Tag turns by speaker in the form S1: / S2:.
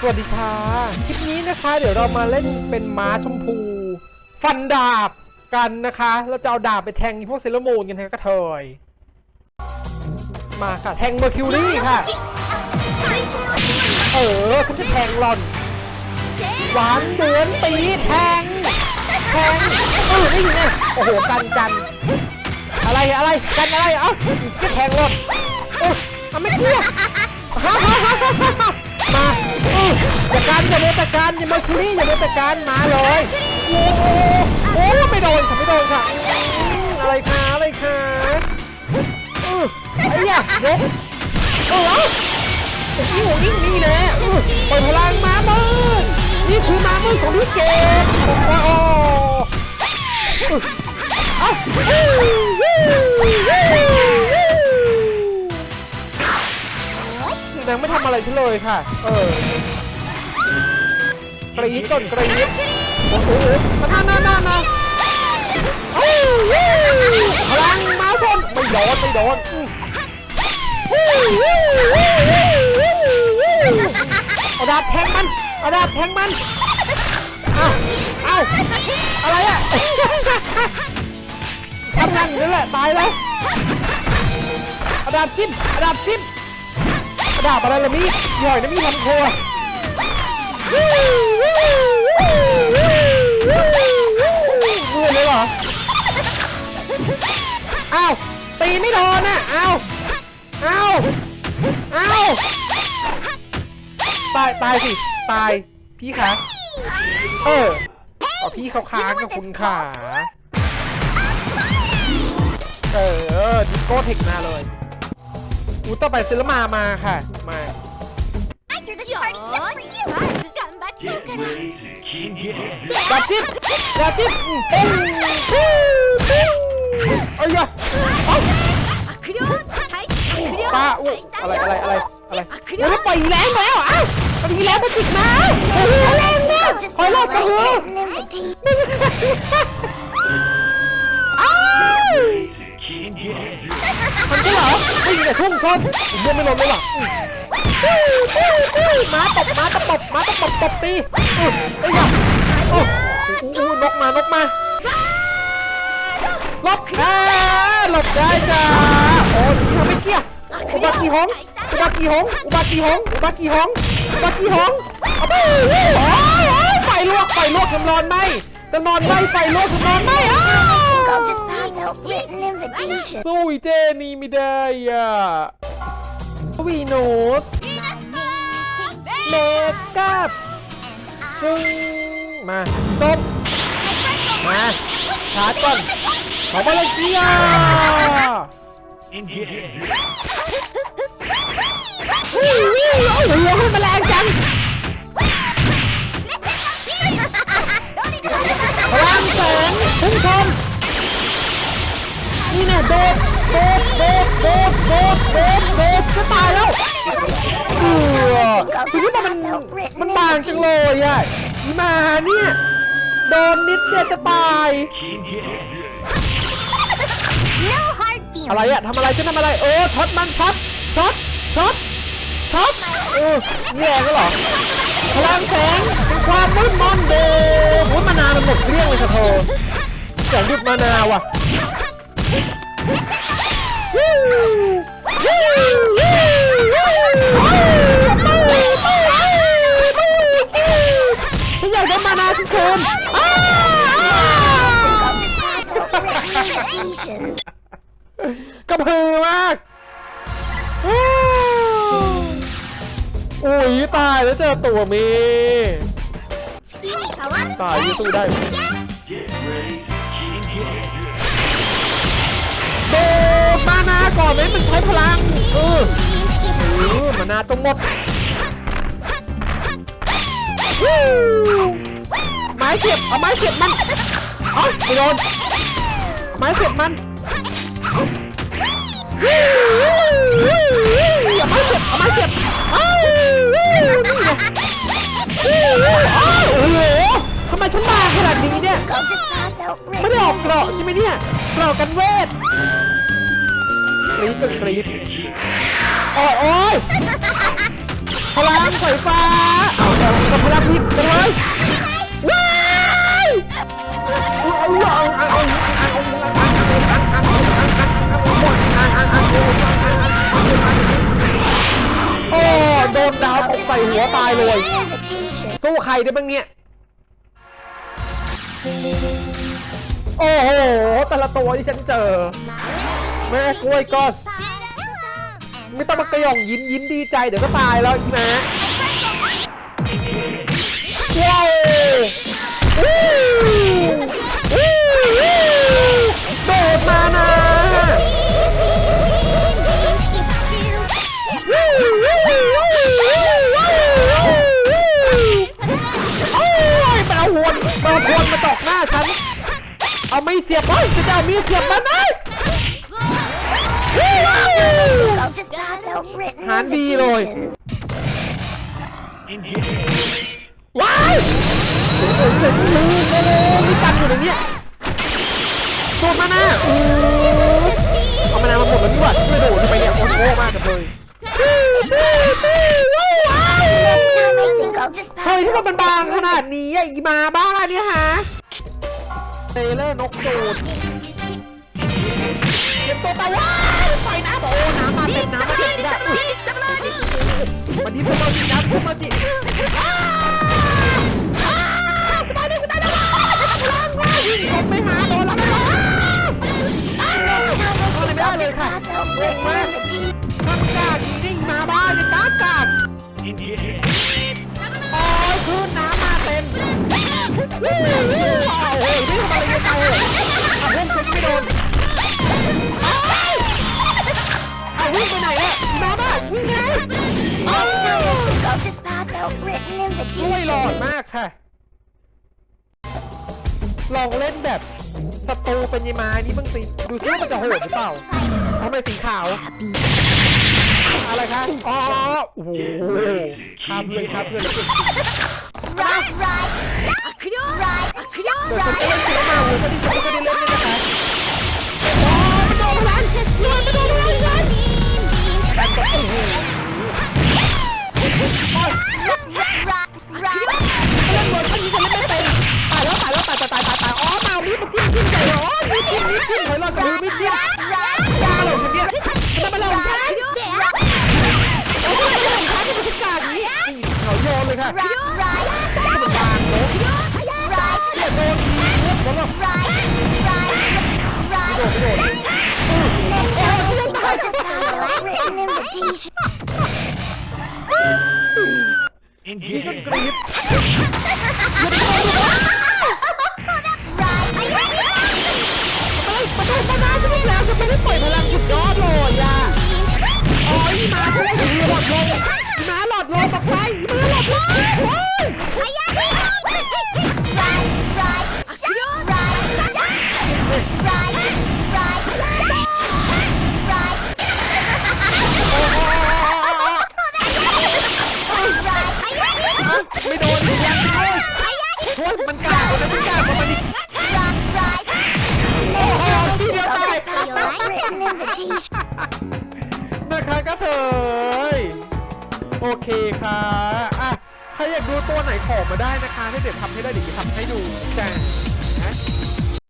S1: สวัสดีค่ะ คลิปนี้นะคะ เดี๋ยวเรามาเล่นเป็นม้าชมพู ฟันดาบกันนะคะ เราจะเอาดาบไปแทงพวกเซเลอร์มูนกันนะกระเทย มาค่ะ แทงเมอร์คิวรี่ค่ะ เออฉันจะแทงหล่อน หวานเดือนปีแทง แทงเออนี่ไงโอ้โหกันกัน อะไรอะไรกันอะไร เอ้าฉันจะแทงหลอนเออเอาไม่เกี่ยวมา จัดการอย่าโดนจัดการอย่ามาคิรี่อย่าโดนจัดการมาเลยโอ้โหโอ้โหไม่โดนค่ะไม่โดนค่ะอะไรคะอะไรคะไอ้ยะยกเออโอ้โหยิ่งนี่น่อื้อปล่อยพลังมามืดนี่คือมามืดของพี่เกดโอ้โหเอ้า นางไม่ทำอะไรฉันเลยค่ะ เออกรี๊ดจนกรี๊ดโอ้โหมาหน้าหน้าหน้ามาอ้าววู้พลังมาชนไม่โดนไม่โดนอืมวู้วู้วู้วู้วู้วู้เอาดาบแทงมันเอาดาบแทงมันอ้าวอ้าวอะไรอะทำงานอยู่นั่นแหละตายแล้วเอาดาบจิ้มเอาดาบจิ้ม ดาบอะไรละมีย่อยนะมีดทำครัวเมื่อเลยเหรออ้าวตีไม่โดนอะอ้าวอ้าวอ้าวตายตายสิตายพี่คะเออเอพี่เขาค้างกับคุณขาเออดิสโก้เทคมาเลย อูต่อไปเซเลมามาค่ะ มา
S2: I threw this party just for you. I've gotten back so good.
S1: ดาบจิ๊บดาบจิ๊บอืมปุ้งปุ้งปุ้งเอ้ยอะเอ้า
S2: 悪霊大悪霊
S1: ปลาอู้อะไรอะไรอะไรอะไรโอ้ยปล่อยแรงแล้วเอ้าปล่อยแรงมาจิกมาโอ้โหแรงมากคอยรอดกันเลยอ้าว มันจะเหรอไม่มีแต่ช่วงชนผมยังไม่ลงเลยว่ะอืมาตบมาตะปบมาตะปบตบตีเอ้ยอะโอ้โหนกมานกมาหลบอ่าหลบได้จ้าโอ้ดีทำไม่เกี้ยอุบากีหงอุบากีหงอุบากีหงอุบากีหงอุบากีหงเอาไปโอ้ยไฟลวกไฟลวกกำนอนไหมกำนอนไหมไฟลวกกำนอนไหมอ้าว
S2: I'll just pass out written invitations.
S1: สู้อีเจนี่ไม่ได้อะวีนูสเมกัพจึงมาส้มมาชาร์จก่อนขอมาเลยเกียร์วิววิวโอ้โหให้มันแรงจัง นี่แน่โดดโดดโดดโดดโดดโดดโดดจะตายแล้วเออทีนี้มันมันบางจังเลยอะอีมาเนี่ยโดนนิดเดียวจะตาย
S2: No hard feelings.
S1: อะไรอะทำอะไรจะทำอะไร เออช็อตมันช็อตช็อตช็อตช็อตเออนี่แรงก็เหรอพลังแสงเป็นความมืดมนโดโอ้ยมานาวมันหมดเกลี้ยงเลยค่ะเธอแสงหยุดมานาวอะวู้วู้วู้วู้ ฉันอยากได้มานาจริงๆอ้าว
S2: I'll just pass out written invitations.
S1: กระพือมากอ้าวอุ้ยตายแล้วเจอตัวเมตายยังสู้ได้ ดมานาก่อนไหมมันใช้พลัง เออเออมานาต้องหมดไม้เสียบเอาไม้เสียบมันเอาไม่โดนเอาไม้เสียบมันวู้วู้วู้วู้เอาไม้เสียบเอาไม้เสียบอ้าววู้นี่ไงวู้วู้อ้าวโอ้โหทำไมฉันมาขนาดนี้เนี่ยไม่ได้ออกเกราะใช่ไหมเนี่ยเกราะกันเวท รี๊ดโอ้ยโอ้ยพลังสายฟ้าเอาแต่กับพลังผิดไปเลยว้ายโอ้โดนดาวตกใส่หัวตายเลย สู้ใครได้บ้างเนี่ย โอ้โห แต่ละตัวที่ฉันเจอ แม่กล้วยก็ส ไม่ต้องมากระหย่องยิ้มยิ้มดีใจเดี๋ยวก็ตายแล้วอีแม่ว้าววู้วู้วู้โดดมานะวู้วู้วู้วู้วู้โอ้ยมันเอาหวนมันเอาทวนมาจอกหน้าฉัน เอาไม่เสียบเฮ้ยพระเจ้ามีเสียบมันนะวู้
S2: I'll just pass out written
S1: หารดีเลย
S2: invitations.
S1: ว้ายมีกันอยู่ในเนี้ยโดดมาหน้าอู้เอามานามาหมดแล้วนี่หว่าช่วยโดดทำไมเนี่ยโอ้โหมากกับเลย
S2: Next time I think I'll just
S1: เฮ้ย
S2: pass
S1: ที่
S2: out
S1: มันบางขนาดนี้อะอีมาบ้าเนี่ยฮะเทเลอร์นกจูดเก็บตัวตายว้าย ไฟน้ำโอ้น้ำมาเต็มน้ำมาเต็มได้อุ๊ยมันดิฟสมอจิน้ำสมอจิสบายดีสบายดีล้างว้ายวิ่งชมไม่หาโดนแล้วไม่โดนอ้าว
S2: Next time I think I'll
S1: Olha,
S2: just pass out
S1: Wait,
S2: written
S1: wait.
S2: invitations.
S1: ทำกากดีได้มาบ้านี่ยกากากโอ้ยคลื่นน้ำมาเต็มวู้วู้อ้ยไม่ทำอะไรกันเอาเลยอะเพุ่งชนไม่โดน ช่วยหลอด
S2: invitations.
S1: มากค่ะ ลองเล่นแบบศัตรูเป็นยายมานี่บ้างสิ ดูซิว่ามันจะโหดหรือเปล่าทำไมสีขาว อะไรคะ อ๋อ โอ้โหฆ่าเพื่อนฆ่าเพื่อนแล้วเก็บสี
S2: Right, right, right,
S1: เดี๋ยวฉันจะเล่นซีรีส์มาเวอร์ชันที่ฉันไม่เคยได้เล่นเนี่ยนะคะอ๋อมันโดนพลังฉันมันโดนพลังฉันกันก็โอ้โห เขาโยนเลยค่ะมันบางเนาะอย่าโดนทีเลือดแล้วหรอกโดดไม่โดด
S2: I'll just pass out written invitations.
S1: นี่ก็กรี๊ดเฮ้ยมาดูมาหน้าฉันอีกแล้วฉันไม่ได้ปล่อยพลังสุดยอดเลยอะอ๋ออีหมาตัวนี้หลอดลงอีหมาหลอ ลงโอ้ย ครอยากดูตัวไหนขอมาได้นะคะ ให้เด็ดทำให้ได้เดี๋ยวจะทำให้ดูแจ้ง